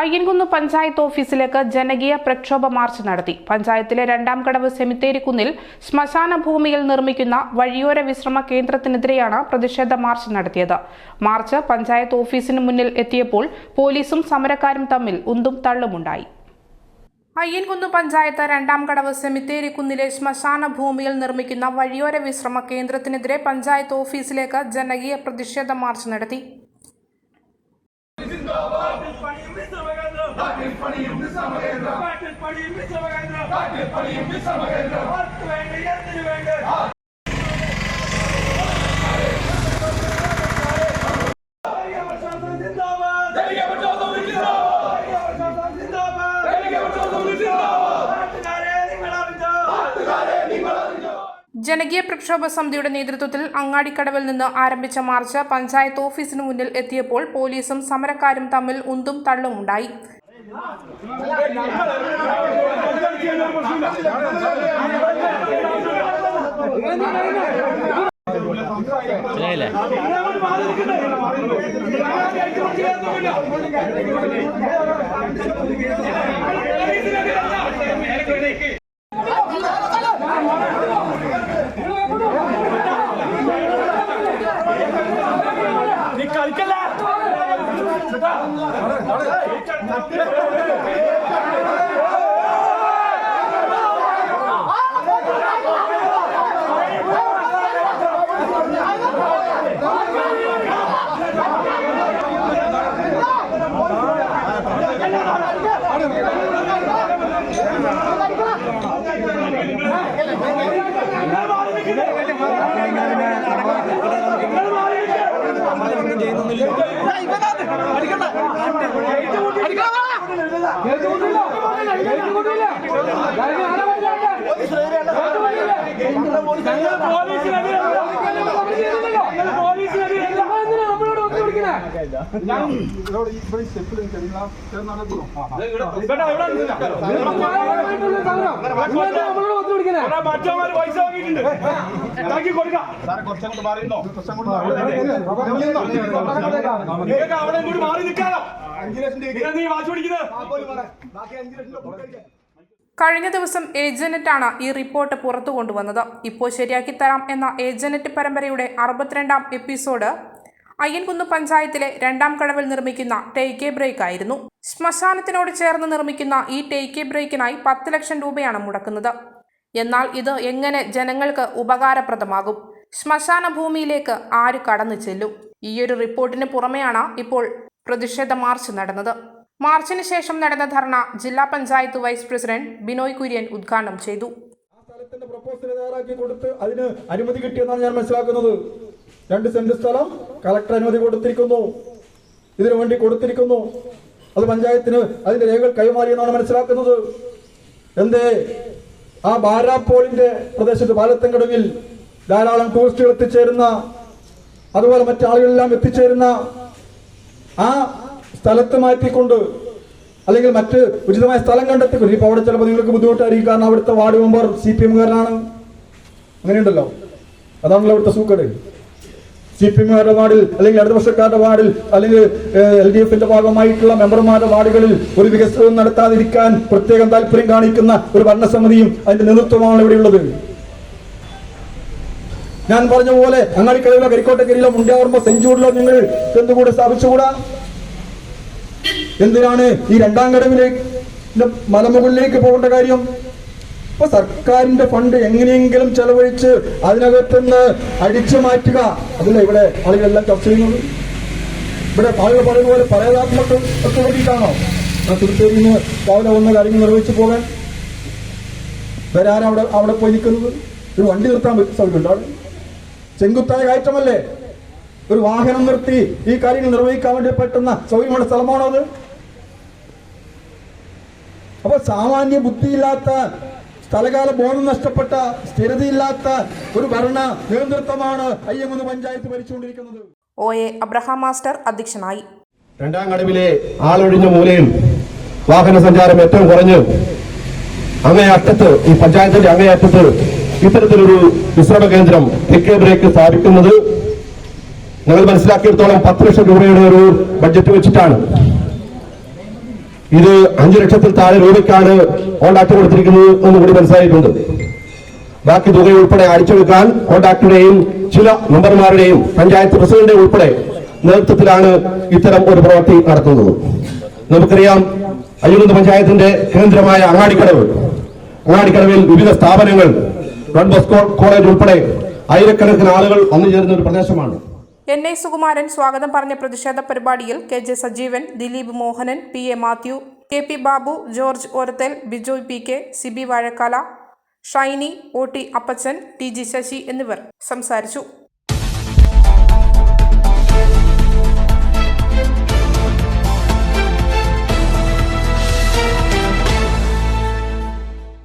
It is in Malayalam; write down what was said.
അയ്യൻകുന്ന് പഞ്ചായത്ത് ഓഫീസിലേക്ക് ജനകീയ പ്രക്ഷോഭ മാർച്ച് നടത്തി. പഞ്ചായത്തിലെ രണ്ടാം കടവ് സെമിത്തേരിക്കുന്നിൽ ശ്മശാന ഭൂമിയിൽ നിർമ്മിക്കുന്ന വഴിയോര വിശ്രമ കേന്ദ്രത്തിനെതിരെയാണ് പ്രതിഷേധ മാർച്ച് നടത്തിയത്. മാർച്ച് പഞ്ചായത്ത് ഓഫീസിന് മുന്നിൽ എത്തിയപ്പോൾ പോലീസും സമരക്കാരും തമ്മിൽ ഉന്തും തള്ളുമുണ്ടായി. അയ്യൻകുന്ന് പഞ്ചായത്ത് രണ്ടാം കടവ് സെമിത്തേരിക്കുന്നിലെ ശ്മശാന ഭൂമിയിൽ നിർമ്മിക്കുന്ന വഴിയോര വിശ്രമ കേന്ദ്രത്തിനെതിരെ പഞ്ചായത്ത് ഓഫീസിലേക്ക് ജനകീയ പ്രതിഷേധ മാർച്ച് നടത്തി. ജനകീയ പ്രക്ഷോഭ സമിതിയുടെ നേതൃത്വത്തിൽ അങ്ങാടിക്കടവിൽ നിന്ന് ആരംഭിച്ച മാർച്ച് പഞ്ചായത്ത് ഓഫീസിന് മുന്നിൽ എത്തിയപ്പോൾ പോലീസും സമരക്കാരും തമ്മിൽ ഉന്തും തള്ളുമുണ്ടായി. നീ ചെയ്യുന്നില്ല മറ്റവന്മാര് പൈസ വാങ്ങിയിട്ടുണ്ട്. അവിടെ കൂടി മാറി നിൽക്കാലോ. കഴിഞ്ഞ ദിവസം ഏജനറ്റാണ് ഈ റിപ്പോർട്ട് പുറത്തു കൊണ്ടുവന്നത്. ഇപ്പോൾ ശരിയാക്കി തരാം എന്ന ഏജനറ്റ് പരമ്പരയുടെ അറുപത്തിരണ്ടാം എപ്പിസോഡ് അയ്യൻകുന്ന് പഞ്ചായത്തിലെ രണ്ടാം കടവിൽ നിർമ്മിക്കുന്ന ടേക്ക് എ ബ്രേക്ക് ആയിരുന്നു. ശ്മശാനത്തിനോട് ചേർന്ന് നിർമ്മിക്കുന്ന ഈ ടേക്ക് എ ബ്രേക്കിനായി പത്ത് ലക്ഷം രൂപയാണ് മുടക്കുന്നത്. എന്നാൽ ഇത് എങ്ങനെ ജനങ്ങൾക്ക് ഉപകാരപ്രദമാകും? ശ്മശാന ഭൂമിയിലേക്ക് ആര് കടന്നു ചെല്ലും? ഈയൊരു റിപ്പോർട്ടിന് പുറമെയാണ് ഇപ്പോൾ പ്രതിഷേധ മാർച്ച് നടന്നത്. മാർച്ചിന് ശേഷം നടന്ന ധർണ ജില്ലാ പഞ്ചായത്ത് വൈസ് പ്രസിഡന്റ് ബിനോയ് കുര്യൻ ഉദ്ഘാടനം ചെയ്തു. സ്ഥലത്തിന്റെ പ്രപ്പോസൽ തയ്യാറാക്കി കൊടുത്ത് അതിന് അനുമതി കിട്ടിയെന്നാണ് ഞാൻ മനസ്സിലാക്കുന്നത്. രണ്ട് സെന്റ് സ്ഥലം കളക്ടർ അനുമതി കൊടുത്തിരിക്കുന്നു. ഇതിനു വേണ്ടി കൊടുത്തിരിക്കുന്നു. അത് പഞ്ചായത്തിന് അതിന്റെ രേഖകൾ കൈമാറിയെന്നാണ് മനസ്സിലാക്കുന്നത്. എന്തേ? ആ ബാരാപ്പോളിന്റെ പ്രദേശത്ത് പാലത്തങ്കടവിൽ ധാരാളം ടൂറിസ്റ്റുകൾ എത്തിച്ചേരുന്ന അതുപോലെ മറ്റാളുകളെല്ലാം എത്തിച്ചേരുന്ന ആ സ്ഥലത്ത് മാറ്റിക്കൊണ്ട് അല്ലെങ്കിൽ മറ്റ് ഉചിതമായ സ്ഥലം കണ്ടെത്തി ഇപ്പൊ അവിടെ ചിലപ്പോൾ നിങ്ങൾക്ക് ബുദ്ധിമുട്ടായിരിക്കും. കാരണം അവിടുത്തെ വാർഡ് മെമ്പർ സി പി എമ്മുകാരനാണ്. അങ്ങനെയുണ്ടല്ലോ. അതാണല്ലോ അവിടുത്തെ സൂക്കട്. സി പി എമ്മുകാരുടെ വാർഡിൽ അല്ലെങ്കിൽ ഇടതുപക്ഷക്കാരുടെ വാർഡിൽ അല്ലെങ്കിൽ എൽ ഡി എഫിന്റെ ഭാഗമായിട്ടുള്ള മെമ്പർമാരുടെ വാർഡുകളിൽ ഒരു വികസനവും നടത്താതിരിക്കാൻ പ്രത്യേകം താല്പര്യം കാണിക്കുന്ന ഒരു ഭരണസമിതിയും അതിന്റെ നേതൃത്വമാണ് ഇവിടെയുള്ളത്. ഞാൻ പറഞ്ഞ പോലെ അങ്ങാടിക്കടയിലോ കരിക്കോട്ടക്കരിയിലോ മുണ്ടിയാവർമ്മ സെഞ്ചൂരിലോ നിങ്ങൾ എന്തുകൂടെ സ്ഥാപിച്ചുകൂടാ? എന്തിനാണ് ഈ രണ്ടാം കടവിലേക്ക് മലമുകളിലേക്ക് പോകേണ്ട കാര്യം? ഇപ്പൊ സർക്കാരിന്റെ ഫണ്ട് എങ്ങനെയെങ്കിലും ചെലവഴിച്ച് അതിനകത്തുനിന്ന് അടിച്ചു മാറ്റുക. അതല്ല ഇവിടെ ആളുകളെല്ലാം ചർച്ച ചെയ്യുന്നത്? ഇവിടെ ആളുകൾ പറയുന്ന പോലെ ഒക്കെ ആ തിരുത്തേരി നിന്ന് രാവിലെ വന്ന കാര്യങ്ങൾ നിർവഹിച്ചു പോകാൻ. വേറെ അവിടെ അവിടെ പോയി നിൽക്കുന്നത്? ഒരു വണ്ടി നിർത്താൻ സൗകര്യമുണ്ടോ അവിടെ? ചെങ്കുത്തായ കയറ്റമല്ലേ? ഒരു വാഹനം നിർത്തി ഈ കാര്യങ്ങൾ നിർവഹിക്കാൻ വേണ്ടി പറ്റുന്ന സൗകര്യമുള്ള സ്ഥലമാണോ അത്? അപ്പൊ സാമാന്യ ബുദ്ധിയില്ലാത്ത സ്ഥലകാല ബോധം നഷ്ടപ്പെട്ട സ്ഥിരതയില്ലാത്ത ഒരു ഭരണ നേതൃത്വമാണ് അയ്യമെന്ന് പഞ്ചായത്ത് ഭരിച്ചുകൊണ്ടിരിക്കുന്നത്. ഒ. എ. അബ്രഹാം മാസ്റ്റർ അധ്യക്ഷനായി. രണ്ടാം കടവിലെ ആളൊഴിഞ്ഞ മൂലയിൽ വാഹന സഞ്ചാരം ഏറ്റവും കുറഞ്ഞ് അങ്ങേ അറ്റത്ത് ഈ പഞ്ചായത്തിന്റെ അങ്ങേ അറ്റത്ത് ഇത്തരത്തിലൊരു വിശ്രമ കേന്ദ്രം തെക്കേ ബ്രേക്ക് സ്ഥാപിക്കുന്നത് ഞങ്ങൾ മനസ്സിലാക്കിയിടത്തോളം പത്ത് ലക്ഷം രൂപയുടെ ഒരു ബഡ്ജറ്റ് വെച്ചിട്ടാണ്. ഇത് അഞ്ചു ലക്ഷത്തിൽ താഴെ രൂപയ്ക്കാണ് കോണ്ടാക്ട് കൊടുത്തിരിക്കുന്നത് എന്ന് കൂടി മനസ്സിലായിട്ടുണ്ട്. ബാക്കി തുക ഉൾപ്പെടെ അടിച്ചെടുക്കാൻ കോണ്ടാക്ടറുടെയും ചില മെമ്പർമാരുടെയും പഞ്ചായത്ത് പ്രസിഡന്റ് ഉൾപ്പെടെ നേതൃത്വത്തിലാണ് ഇത്തരം ഒരു പ്രവൃത്തി നടത്തുന്നത്. നമുക്കറിയാം അയ്യൂർ പഞ്ചായത്തിന്റെ കേന്ദ്രമായ അങ്ങാടിക്കടവ്. അങ്ങാടിക്കടവിൽ വിവിധ സ്ഥാപനങ്ങൾ ഡോൺ ബോസ്കോ കോളേജ് ഉൾപ്പെടെ ആയിരക്കണക്കിന് ആളുകൾ വന്നു ചേരുന്ന ഒരു പ്രദേശമാണ്. എൻ ഐ സുകുമാരൻ സ്വാഗതം പറഞ്ഞ പ്രതിഷേധ പരിപാടിയിൽ K J Sajeevan Dileep Mohanan P A Mathew K P Babu George Orathel Bijoy P K Sibi Vazhakkala Shiny O T Appachan T G Sasi എന്നിവർ സംസാരിച്ചു.